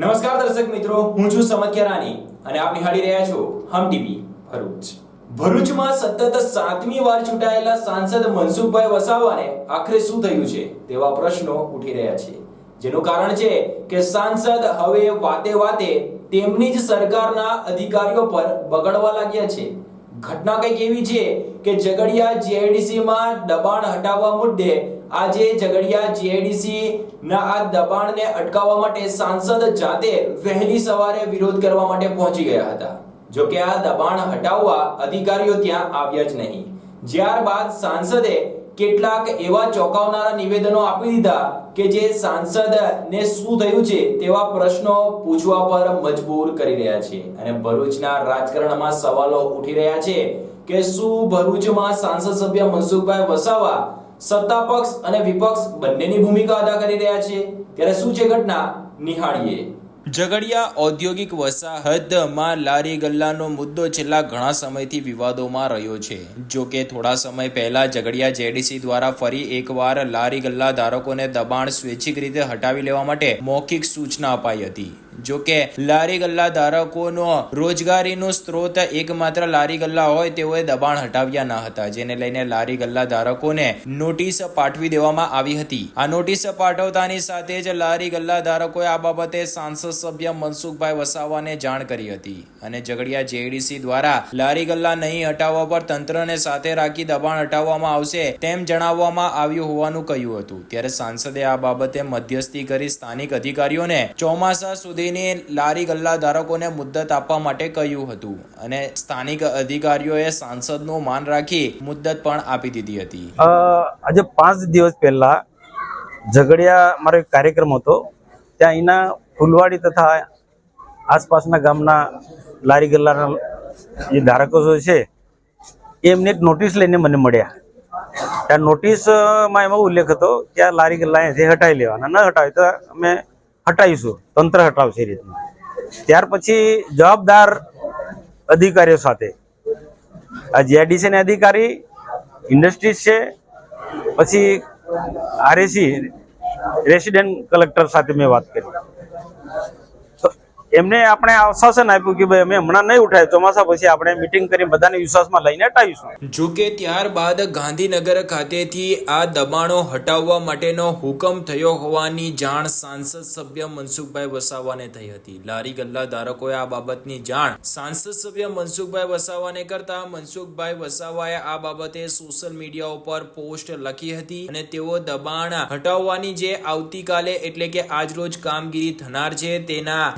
નમસ્કાર દર્શક મિત્રો, હું છું સમત રાની અને આપ નિહાળી રહ્યા છો હમ ટીવી, ભરૂચ. ભરૂચમાં સતત સાતમી વાર ચૂંટાયેલા સાંસદ મનસુખભાઈ વસાવાને આખરે શું થયું છે તેવા પ્રશ્નો ઉઠી રહ્યા છે. જેનું કારણ છે કે સાંસદ હવે વાતે વાતે તેમની જ સરકારના અધિકારીઓ પર બગડવા લાગ્યા છે. ઘટના કંઈક એવી છે કે ઝઘડિયા જીઆઈડીસીમાં દબાણ હટાવવા મુદ્દે આજે ઝઘડિયા જીઆઈડીસી ના આ દબાણને અટકાવવા માટે સાંસદ જાતે વહેલી સવારે વિરોધ કરવા માટે પહોંચી ગયા હતા. જો કે આ દબાણ હટાવવા અધિકારીઓ ત્યાં આવ્યા જ નહીં. જ્યારબાદ સાંસદે કેટલાક એવા ચોંકાવનારા નિવેદનો આપી દીધા કે જે સાંસદને શું થયું છે તેવા પ્રશ્નો પૂછવા પર મજબૂર કરી રહ્યા છે અને ભરૂચના રાજકારણમાં સવાલો ઉઠી રહ્યા છે કે શું ભરૂચમાં સાંસદ સભ્ય મનસુખભાઈ વસાવા સત્તા પક્ષ અને વિપક્ષ બંનેની ભૂમિકા અદા કરી રહ્યા છે. ત્યારે શું છે ઘટના? નિહાળીએ. ઝઘડિયા ઔદ્યોગિક વસાહતમાં લારી ગલ્લાનો મુદ્દો છેલ્લા ઘણા સમયથી વિવાદોમાં રહ્યો છે. જો કે થોડા સમય પહેલા ઝઘડિયા જેડીસી દ્વારા ફરી એકવાર લારી ગલ્લા ધારકોને દબાણ સ્વૈચ્છિક રીતે હટાવી લેવા માટે મૌખિક સૂચના અપાઈ હતી. જો કે લારી ગલ્લા ધારકોનો રોજગારીનો સ્ત્રોત એકમાત્ર લારી ગલ્લા હોય તેઓએ દબાણ હટાવ્યા ન હતા, જેને લઈને લારી ગલ્લા ધારકોને નોટિસ પાઠવી દેવામાં આવી હતી. આ નોટિસ પાઠવતાની સાથે જ લારી ગલ્લા ધારકોએ આ બાબતે સાંસદ સભ્ય મનસુખભાઈ વસાવાને જાણ કરી હતી અને ઝઘડિયા જેડીસી દ્વારા લારી ગલ્લા નહીં હટાવવા પર તંત્રને સાથે રાખી દબાણ હટાવવામાં આવશે તેમ જણાવવામાં આવ્યું હોવાનું કહ્યું હતું. ત્યારે સાંસદે આ બાબતે મધ્યસ્થી કરી સ્થાનિક અધિકારીઓને ચોમાસા સુધીની લારી ગલ્લા ધારકોને મુદ્દત આપવા માટે કહ્યું હતું અને સ્થાનિક અધિકારીઓએ સાંસદનું માન રાખી મુદ્દત પણ આપી દીધી હતી. આજે પાંચ દિવસ પહેલા ઝઘડિયા મારો એક કાર્યક્રમ હતો. ત્યાં અહીંના ફૂલવાડી તથા આસપાસના ગામના લારી ગલ્લાના જે ધારકો છે, એમને એક નોટિસ લઈને મને મળ્યા. ત્યાં નોટિસમાં એમાં ઉલ્લેખ હતો કે આ લારી ગલ્લા અહીંથી હટાવી લેવાના. ન હટાવે તો અમે હટાવીશું, તંત્ર હટાવશે એ રીતનું. ત્યાર પછી જવાબદાર અધિકારીઓ સાથે. આ જીઆઈડીસી અધિકારી, ઇન્ડસ્ટ્રીઝ છે, પછી આરએસી રેસિડેન્ટ કલેક્ટર સાથે મેં વાત કરી. એમને આપણે આશ્વાસન આપ્યું કે ભાઈ અમે હમણાં નહીં ઉઠાય, ચોમાસા પછી આપણે મિટિંગ કરી બધાને વિશ્વાસમાં લઈને હટાવીશું જો કે ત્યારબાદ ગાંધીનગર ખાતેથી આ દબાણો હટાવવા માટેનો હુકમ થયો હોવાની જાણ સાંસદ સભ્ય મનસુખભાઈ વસાવાને થઈ હતી. લારી ગલ્લા ધારકોએ આ બાબતની જાણ સાંસદ સભ્ય મનસુખભાઈ વસાવાને કરતા મનસુખભાઈ વસાવાએ આ બાબતે સોશિયલ મીડિયા ઉપર પોસ્ટ લખી હતી અને તેઓ દબાણ હટાવવાની જે આવતીકાલે એટલે કે આજરોજ કામગીરી થનાર છે તેના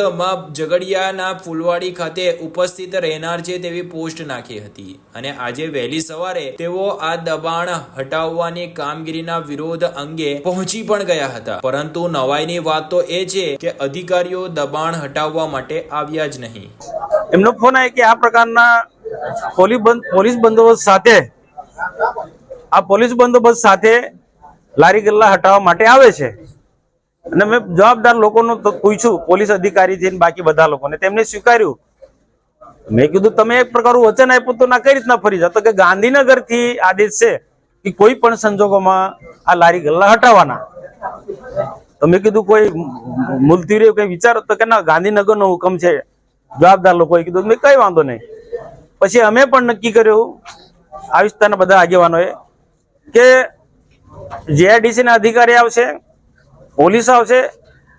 વિરોધમાં ઝઘડિયાના ફુલવાડી ખાતે ઉપસ્થિત રહેનાર છે તેવી પોસ્ટ નાખી હતી. અને આજે વહેલી સવારે તેઓ આ દબાણ હટાવવાની કામગીરીના વિરોધ અંગે પહોંચી પણ ગયા હતા. પરંતુ નવાઈની વાત તો એ છે કે અધિકારીઓ દબાણ હટાવવા માટે આવ્યા જ નહીં. એમનો ફોન આવે કે આ પ્રકારના પોલીસ બંદોબસ્ત સાથે, આ પોલીસ બંદોબસ્ત સાથે લારી ગલ્લા હટાવવા માટે આવે છે. અને મેં જવાબદાર લોકોનું પૂછ્યું પોલીસ અધિકારી છે બાકી બધા લોકોને. તેમને સ્વીકાર્યું. મેં કીધું, તમે એક પ્રકારનું વચન આપ્યું તો ના, કઈ રીતના ફરી જાવ તો કે ગાંધીનગરથી આદેશ છે કે કોઈ પણ સંજોગોમાં આ લારી ગલ્લા હટાવવાના. તો મેં કીધું, કોઈ મુલતી રહ્યું કઈ વિચારો તો કે ના ગાંધીનગર નો હુકમ છે. જવાબદાર લોકોએ કીધું, મેં કઈ વાંધો નહીં. પછી અમે પણ નક્કી કર્યું, આ વિસ્તારના બધા આગેવાનોએ, કે જેઆઈડીસી ના અધિકારી આવશે. પોલીસ આવશે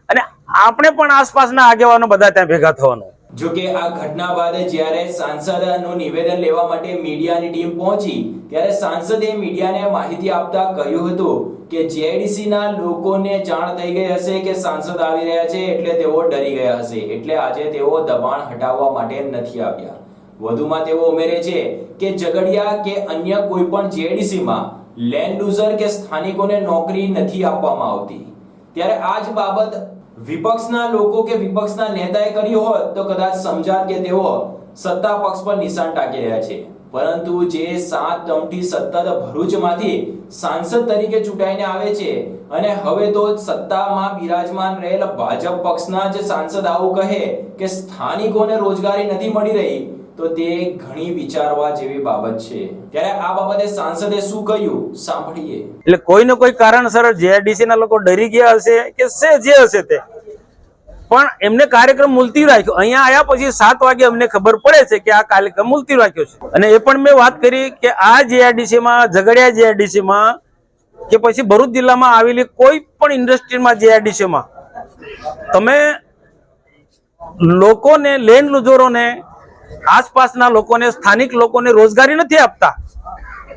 અને આપણે પણ આસપાસના આગેવાનો બધા ત્યાં ભેગા થવાનું. જો કે આ ઘટના બાદ જ્યારે સાંસદનું નિવેદન લેવા માટે મીડિયાની ટીમ પહોંચી, ત્યારે સાંસદે મીડિયાને માહિતી આપતા કહ્યું હતું કે JIDC ના લોકોને જાણ થઈ ગઈ હશે કે સાંસદ આવી રહ્યા છે એટલે તેઓ ડરી ગયા હશે. એટલે આજે તેઓ દબાણ હટાવવા માટે નથી આવ્યા. વધુમાં તેઓ ઉમેરે છે કે ઝઘડિયા કે અન્ય કોઈ પણ JIDC માં લેન્ડ યુઝર કે સ્થાનિકોને નોકરી નથી આપવામાં આવતી. ત્યારે આ જ બાબત વિપક્ષના લોકો કે વિપક્ષના નેતાએ કરી હોત તો કદાચ સમજાત કે તેઓ સત્તા પક્ષ પર નિશાન ટાંકી રહ્યા છે. પરંતુ જે સાત ટર્મથી સતત ભરૂચમાંથી સાંસદ તરીકે ચૂંટાઈને આવે છે અને હવે તો સત્તામાં બિરાજમાન રહેલા ભાજપ પક્ષના જ સાંસદ આવું કહે કે સ્થાનિકોને રોજગારી નથી મળી રહી તો તે ઘણી વિચારવા જેવી બાબત છે. ત્યારે આ બાબતે સાંસદે શું કહ્યું? સાંભળીએ. એટલે કોઈ ને કોઈ કારણસર જેઆરડીસી ના લોકો ડરી ગયા હશે કે છે જે હશે તે? પણ એમને કાર્યક્રમ મુલતવી રાખ્યો. અહીંયા આવ્યા પછી સાત વાગે અમને ખબર પડે છે કે આ કાર્યક્રમ મુલતવી રાખ્યો છે. અને એ પણ મેં વાત કરી કે આ જીઆઈડીસી માં, ઝઘડિયા જીઆઈડીસી માં કે પછી ભરૂચ જિલ્લામાં આવેલી કોઈ પણ ઇન્ડસ્ટ્રીમાં જીઆઈડીસી માં તમે લોકોને લેન્ડ લુજોરોને આસપાસના લોકોને, સ્થાનિક લોકોને રોજગારી નથી આપતા.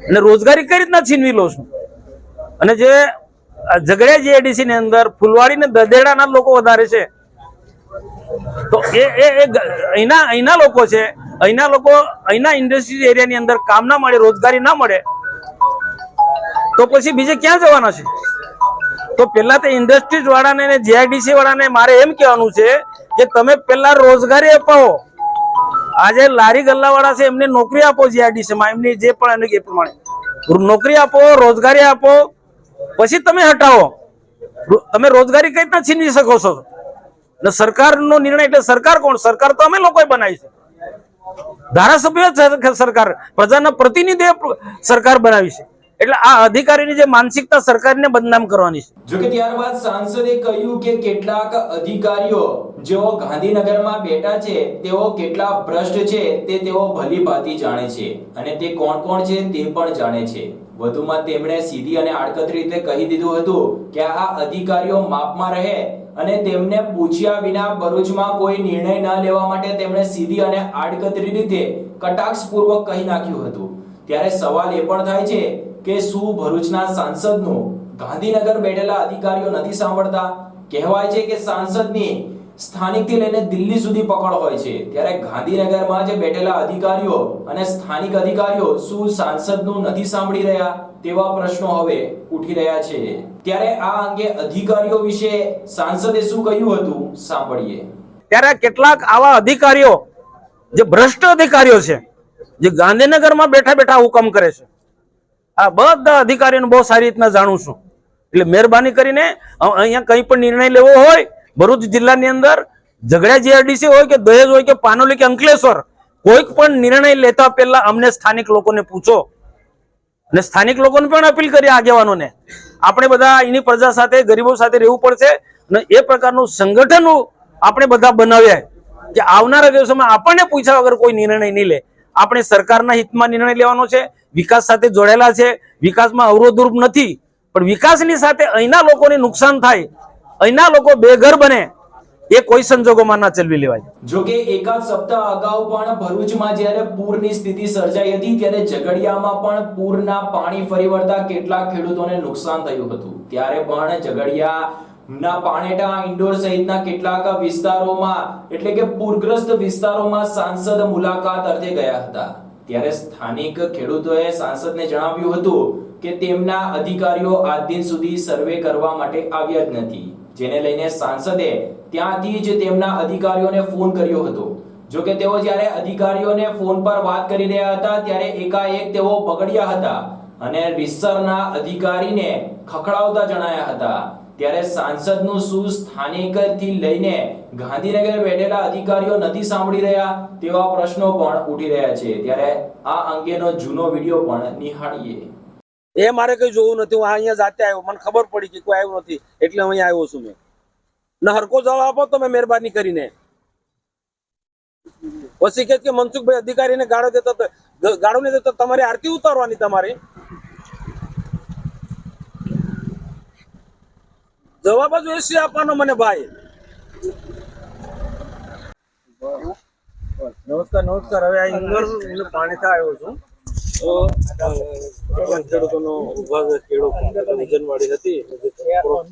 અને રોજગારી કઈ રીતના છીનવી લો છો? અને જે ઝઘડિયા જીએડીસી ની અંદર ફુલવાડી ને દદેડાના લોકો વધારે છે. તો એ અહીંના અહીંના લોકો છે, અહીંના લોકો, અહીંના ઇન્ડસ્ટ્રી એરિયાની અંદર કામ ના મળે, રોજગારી ના મળે, તો પછી બીજે ક્યાં જવાના છે? તો પેલા તો ઇન્ડસ્ટ્રીઝ વાળાને જીઆઈડીસી વાળાને મારે એમ કહેવાનું છે કે તમે પેલા રોજગારી અપાવો આજે લારી ગલ્લા વાળા છે, એમને નોકરી આપો જીઆરડીસીમાં એમની જે પણ એ પ્રમાણે. નોકરી આપો, રોજગારી આપો, પછી તમે હટાવો. તમે રોજગારી કઈ રીતના છીનવી શકો છો? ને સરકારનો નિર્ણય એટલે સરકાર કોણ? સરકાર તો અમે લોકોએ બનાવી છે. ધારાસભ્ય સરકાર. પ્રજાના પ્રતિનિધિ સરકાર બનાવી છે. એટલે આ અધિકારીની જે માનસિકતા સરકારને બદનામ કરવાની છે. જોકે ત્યારબાદ સાંસદે કહ્યું કે કેટલાક અધિકારીઓ જેઓ ગાંધીનગરમાં બેઠા છે, તેઓ કેટલા ભ્રષ્ટ છે, તે તેઓ ભલીભાતી જાણે છે અને તે કોણ કોણ છે તે પણ જાણે છે. વધુમાં તેમણે સીધી અને આડકતરી રીતે કહી દીધું હતું કે આ અધિકારીઓ માપમાં રહે અને તેમને પૂછ્યા વિના ભરૂચમાં કોઈ નિર્ણય ન લેવા માટે તેમણે સીધી અને આડકતરી રીતે કટાક્ષપૂર્વક કહી નાખ્યું હતું. ત્યારે સવાલ એ પણ થાય છે કે શું ભરૂચના સાંસદનો ગાંધીનગર બેઠેલા અધિકારીઓ નથી સાંભળતા? કહેવાય છે કે સાંસદની સ્થાનિકથી લઈને દિલ્હી સુધી પકડ હોય છે. ત્યારે ગાંધીનગરમાં જે બેઠેલા અધિકારીઓ અને સ્થાનિક અધિકારીઓ શું સાંસદનું નથી સાંભળી રહ્યા? તેવા પ્રશ્નો હવે ઉઠી રહ્યા છે. ત્યારે આ અંગે અધિકારીઓ વિશે સાંસદે શું કહ્યું હતું? સાંભળીએ. ત્યારે કેટલાક આવા અધિકારીઓ, જે ભ્રષ્ટ અધિકારીઓ છે જે ગાંધીનગરમાં બેઠા બેઠા હુકમ કરે છે. આ બધા અધિકારીઓને બહુ સારી રીતના જાણું છું. એટલે મહેરબાની કરીને અહીંયા કંઈ પણ નિર્ણય લેવો હોય, ભરૂચ જિલ્લાની અંદર ઝઘડિયા જીઆરડીસી હોય કે દહેજ હોય કે પાનોલી કે અંકલેશ્વર, કોઈક પણ નિર્ણય લેતા પહેલા અમને સ્થાનિક લોકોને પૂછો. અને સ્થાનિક લોકોને પણ અપીલ કરી આગેવાનોને. આપણે બધા એની પ્રજા સાથે, ગરીબો સાથે રહેવું પડશે અને એ પ્રકારનું સંગઠન આપણે બધા બનાવ્યા કે આવનારા દિવસોમાં આપણને પૂછ્યા વગર કોઈ નિર્ણય નહીં લે આપણે સરકારના હિતમાં નિર્ણય લેવાનો છે, વિકાસ સાથે જોડાયેલા છે, વિકાસમાં અવરોધરૂપ નથી, પણ વિકાસની સાથે અહીંના લોકોને નુકસાન થાય, અહીંના લોકો બેઘર બને, એ કોઈ સંજોગોમાં ના ચલવી લેવાય. જો કે એકાદ સપ્તાહ અગાઉ પણ ભરૂચમાં જ્યારે પૂરની સ્થિતિ સર્જાઈ હતી, ત્યારે ઝઘડિયામાં પણ પૂરના પાણી ફરી વળતા કેટલાક ખેડૂતોને નુકસાન થયું હતું. ત્યારે પણ ઝઘડિયાના પાણેટા ઇન્ડોર સહિતના કેટલાક વિસ્તારોમાં, એટલે કે પૂરગ્રસ્ત વિસ્તારોમાં સાંસદ મુલાકાત અર્થે ગયા હતા. ત્યારે સ્થાનિક ખેડૂતોએ સાંસદને જણાવ્યું હતું કે તેમના અધિકારીઓ આજ દિન સુધી સર્વે કરવા માટે આવ્યા જ નથી. જેને લઈને સાંસદે ત્યાંથી જ તેમના અધિકારીઓને ફોન કર્યો હતો. જો કે તેઓ જ્યારે અધિકારીઓને ફોન પર વાત કરી રહ્યા હતા, ત્યારે એકાએક તેઓ બગડ્યા હતા અને રીસરના અધિકારીને ખખડાવતા જણાયા હતા. ત્યારે સાંસદનું શું સ્થાનિકથી લઈને ગાંધીનગર બેઠેલા અધિકારીઓ નથી સાંભળી રહ્યા તેવા પ્રશ્નો પણ ઉઠી રહ્યા છે. ત્યારે આ અંગેનો જૂનો વીડિયો પણ નિહાળીએ. એ મારે કઈ જોવું નથી. હું અહીંયા જાતે આવ્યો. મને ખબર પડી કે કોઈ આવ્યું નથી. એટલે હું અહીંયા આવ્યો છું મેં. ને હરકો જવાબ આપો તમે મહેરબાની કરીને. પછી કે મનસુખભાઈ અધિકારીને ગાળો દેતો ગાળો નહીં દેતો, તમારી આરતી ઉતારવાની તમારી. જવાબ જ એસી આપવાનો મને ભાઈ. નમસ્કાર નમસ્કાર. હવે આ ઇન્દોર પાણી આવ્યો છું. તો ખેડૂતોનો ઊભા ખેડૂતો ખેડૂત હતી.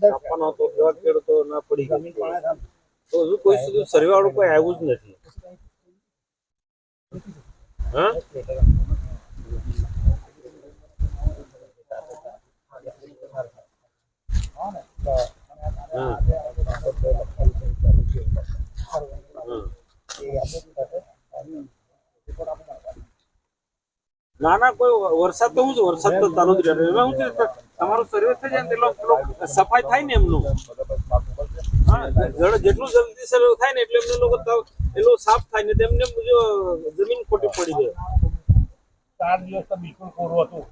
આપવાનો હતો એવા ખેડૂતો ના પડી ગયા. તો હજુ કોઈ સુધી સર્વે વાળું કોઈ આવ્યું જ નથી. હા. ના ના કોઈ વરસાદ તો હું છું વરસાદ તો ચાલુ જ રહ્યો એમાં હું તમારો સર્વે થઈ જાય ને એટલે સફાઈ થાય ને એમનું હા જેટલું જલ્દી સર્વે થાય ને એટલે એમને લોકો એટલું એનું સાફ થાય ને તેમને જો જમીન ખોટી પડી જાય ચાર દિવસ તો બિલકુલ કોરું હતું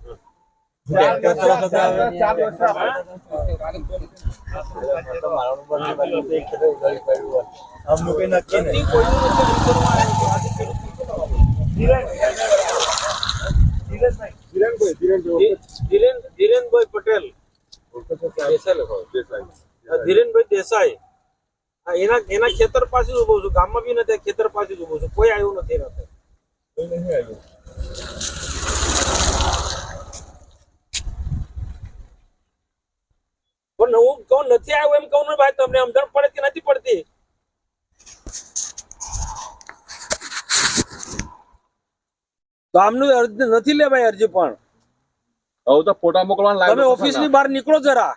ધીરેન ધીરેનભાઈ પટેલ. ધીરેનભાઈ દેસાઈ. એના એના ખેતર પાસે જ ઊભો છું. ગામમાં બી નથી ખેતર પાસે જ ઊભો છું. કોઈ આવ્યું નથી એના પણ હું કહું નથી આવ્યો એમ કહું ને ભાઈ તમને સમજણ પડે કે નથી પડતી? ગામનું અરજી નથી લે ભાઈ અરજી પણ. હવે તો ફોટા મોકલવાના તમે ઓફિસની બહાર નીકળો જરા.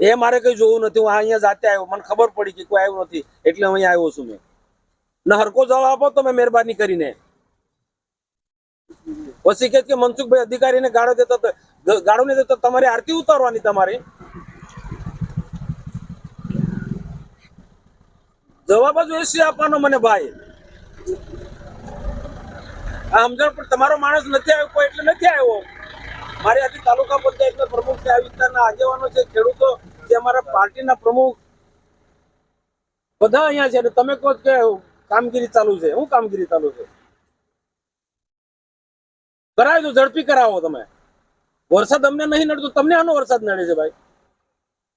એ મારે કઈ જોવું નથી હું અહીંયા જાતે આવ્યો મને ખબર પડી કે કોઈ આવ્યું નથી એટલે હું અહીંયા આવ્યો છું મેં. ને હરકો જવાબ આપો તમે મહેરબાની કરીને. પછી કે મનસુખભાઈ અધિકારીને ગાળો દેતો ગાળો નહીં દેતો તમારી આરતી ઉતારવાની તમારી. જવાબ જ એસી આપવાનો મને ભાઈ. આ સમજણ પણ તમારો માણસ નથી આવ્યો, કોઈ એટલે નથી આવ્યો. મારી આજે તાલુકા પંચાયતના પ્રમુખ છે, આ વિસ્તારના આગેવાનો છે, ખેડૂતો જે અમારા પાર્ટીના પ્રમુખ. બધા અહીંયા છે, અને તમે કહો કે કામગીરી ચાલુ છે. શું કામગીરી ચાલુ છે? કરાવી દો ઝડપી કરાવો તમે. વરસાદ અમને નહીં નડતો, તમને આનો વરસાદ નડે છે ભાઈ?